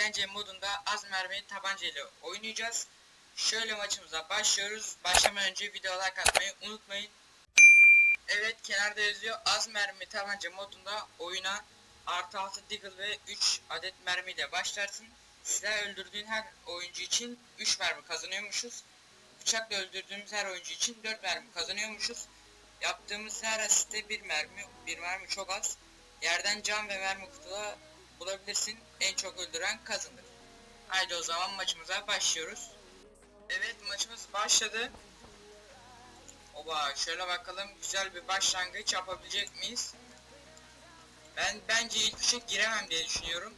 eğlence modunda az mermi tabanca ile oynayacağız. Şöyle maçımıza başlıyoruz. Başlamadan önce video like atmayı unutmayın. Evet kenarda yazıyor az mermi tabanca modunda oyuna artı 6 deagle ve 3 adet mermiyle başlarsın. Silah öldürdüğün her oyuncu için 3 mermi kazanıyormuşuz. Bıçakla öldürdüğümüz her oyuncu için 4 mermi kazanıyormuşuz. Yaptığımız her asiste bir mermi, bir mermi çok az. Yerden cam ve mermi kutuda bulabilirsin. En çok öldüren kazanır. Haydi o zaman maçımıza başlıyoruz. Evet maçımız başladı. Oba şöyle bakalım güzel bir başlangıç yapabilecek miyiz? Ben bence ilk üçe giremem diye düşünüyorum.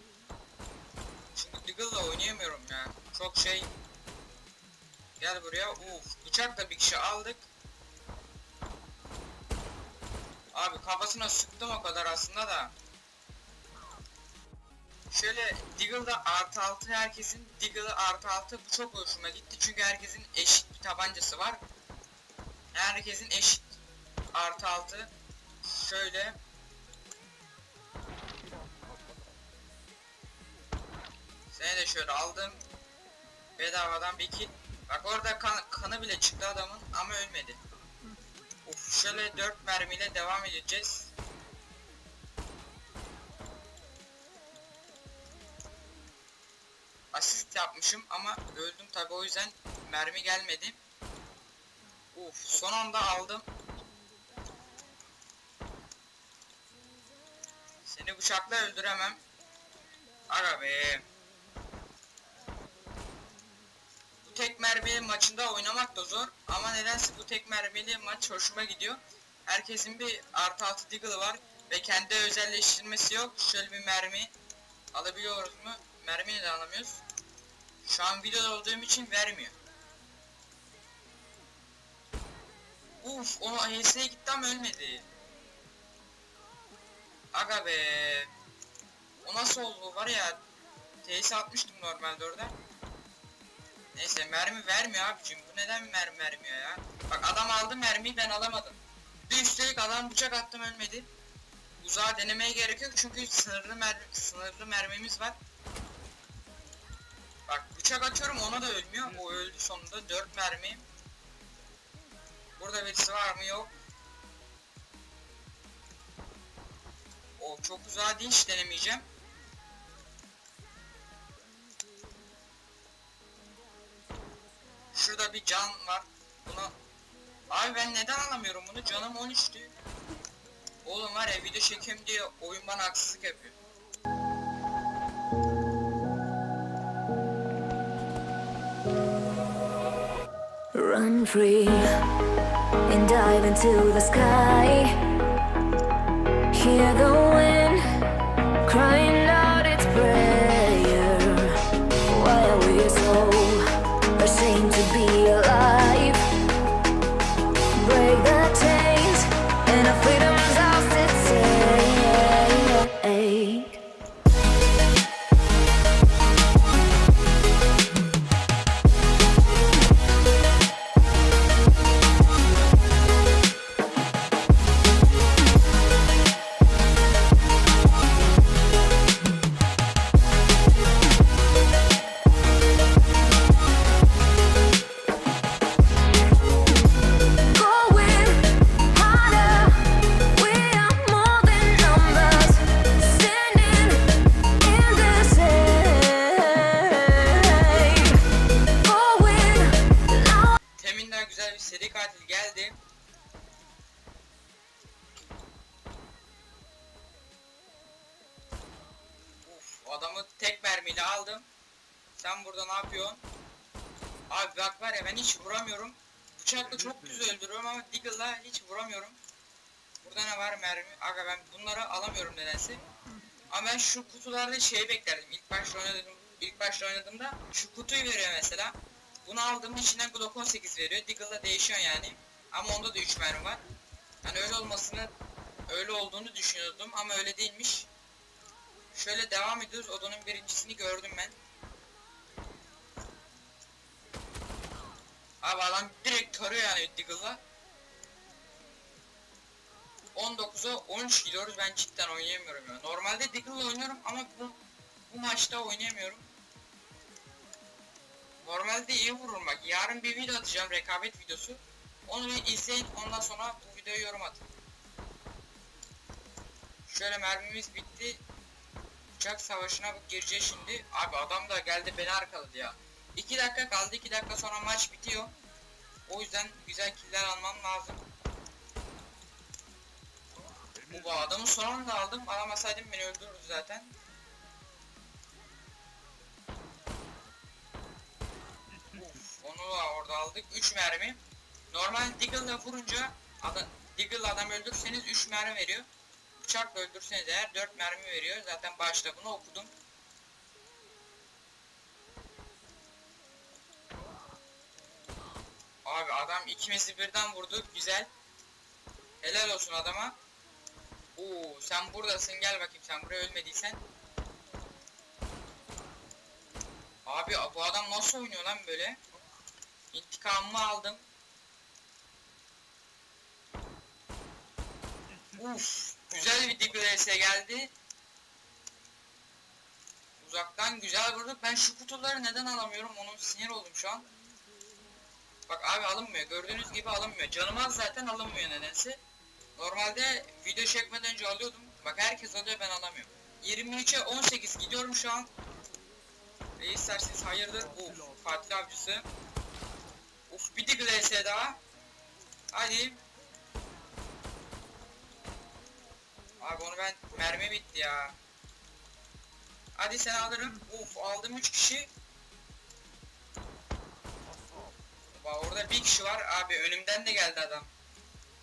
Çünkü Deagle'la oynayamıyorum ya. Çok şey. Gel buraya. Uf bıçakla bir kişi aldık. Abi kafasına sıktım o kadar aslında da. Şöyle Deagle'da artı altı herkesin Deagle'ı artı altı bu çok hoşuma gitti çünkü herkesin eşit bir tabancası var. Herkesin eşit artı altı şöyle Seni de şöyle aldım. Bedavadan bir kill. Bak orada kan, kanı bile çıktı adamın ama ölmedi. Uf şöyle 4 mermiyle devam edeceğiz. Asist yapmışım ama öldüm tabi o yüzden mermi gelmedi. Uf son anda aldım. Seni bıçakla öldüremem. Ara be. Bu tek mermili maçında oynamak da zor ama nedense bu tek mermili maç hoşuma gidiyor. Herkesin bir artı altı deagle var ve kendi özelleştirmesi yok. Şöyle bir mermi alabiliyoruz mu? Mermiyi de alamıyoruz. Şu an videoda olduğum için vermiyor. Uf o HS'ye gitti ama ölmedi. Aga be. O nasıl oldu var ya. TS atmıştım normalde orada. Neyse mermi vermiyor abicim. Bu neden mermi vermiyor ya? Bak adam aldı mermiyi ben alamadım. Bir üstelik adam bıçak attım ölmedi. Uzağa denemeye gerek yok çünkü sınırlı mermi, sınırlı mermimiz var. Bak bıçak atıyorum ona da ölmüyor. O öldü sonunda. 4 mermi. Burada birisi var mı? Yok. O çok uzağa hiç denemeyeceğim. Şurada bir can var. Bunu Abi ben neden alamıyorum bunu? Canım 13'tü. Oğlum var ya video çekiyorum diye oyun bana haksızlık yapıyor. Run free and dive into the sky. Hear the mermiyle aldım. Sen burada ne yapıyorsun? Abi bak var ya ben hiç vuramıyorum. Bıçakla çok düz öldürüyorum ama Deagle'la hiç vuramıyorum. Burada ne var mermi? Aga ben bunları alamıyorum nedense. Ama ben şu kutularda şeyi beklerdim. İlk başta oynadım. İlk başta oynadığımda şu kutuyu veriyor mesela. Bunu aldığımda içinden Glock 18 veriyor. Deagle'la değişiyor yani. Ama onda da 3 mermi var. Hani öyle olmasını öyle olduğunu düşünüyordum ama öyle değilmiş. Şöyle devam ediyoruz. Odanın birincisini gördüm ben. Abi adam direkt tarıyor yani Deagle'la. 19'a 13 gidiyoruz. Ben cidden oynayamıyorum ya. Normalde Deagle'la oynuyorum ama bu, bu maçta oynayamıyorum. normalde iyi vururum bak. Yarın bir video atacağım rekabet videosu. Onu bir izleyin ondan sonra bu videoya yorum atın. Şöyle mermimiz bitti. Uçak savaşına gireceğiz şimdi. Abi adam da geldi beni arkaladı ya. 2 dakika kaldı 2 dakika sonra maç bitiyor. O yüzden güzel killer almam lazım. Bu adamın son anda aldım. Alamasaydım beni öldürürdü zaten. Uf, onu da orada aldık. 3 mermi. Normal Deagle'la vurunca adam, Deagle'la adam öldürseniz 3 mermi veriyor. Bıçakla öldürseniz eğer 4 mermi veriyor. Zaten başta bunu okudum. Abi adam ikimizi birden vurdu. Güzel. Helal olsun adama. Oo sen buradasın gel bakayım sen buraya ölmediysen. Abi bu adam nasıl oynuyor lan böyle? İntikamımı aldım. Uf, güzel bir DPS geldi. Uzaktan güzel vurduk. Ben şu kutuları neden alamıyorum? Onun sinir oldum şu an. Bak abi alınmıyor. Gördüğünüz gibi alınmıyor. Canım az zaten alınmıyor nedense. Normalde video çekmeden önce alıyordum. Bak herkes alıyor ben alamıyorum. 23'e 18 gidiyorum şu an. Reis dersiniz hayırdır? Uf katil avcısı. Uf bir de daha. Hadi. Abi onu ben mermi bitti ya. Hadi sen alırım. Uf aldım 3 kişi. Bak orada bir kişi var abi önümden de geldi adam.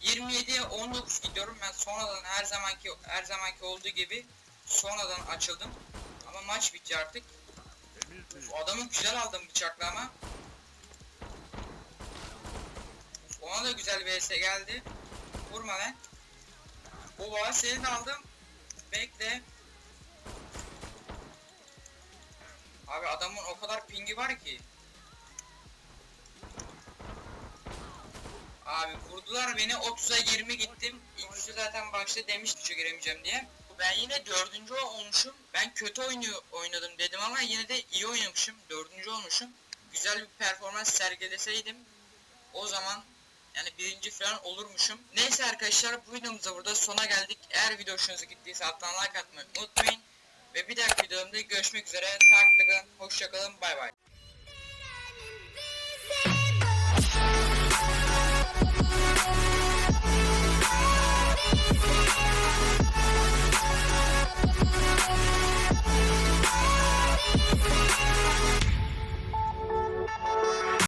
27'ye 19 gidiyorum ben sonradan her zamanki her zamanki olduğu gibi sonradan açıldım. Ama maç bitti artık. Uf, adamı güzel aldım bıçakla ama. Uf, ona da güzel vs geldi. Vurma lan. Oba seni de aldım. Bekle. Abi adamın o kadar pingi var ki. Abi vurdular beni 30'a 20 gittim. İlk zaten başta demişti şu giremeyeceğim diye. Ben yine dördüncü olmuşum. Ben kötü oyunu oynadım dedim ama yine de iyi oynamışım. Dördüncü olmuşum. Güzel bir performans sergileseydim o zaman yani birinci falan olurmuşum. Neyse arkadaşlar bu videomuzda burada sona geldik. Eğer video hoşunuza gittiyse alttan like atmayı unutmayın. Ve bir dahaki videomda görüşmek üzere. Takipte kalın. Hoşçakalın. Bay bay.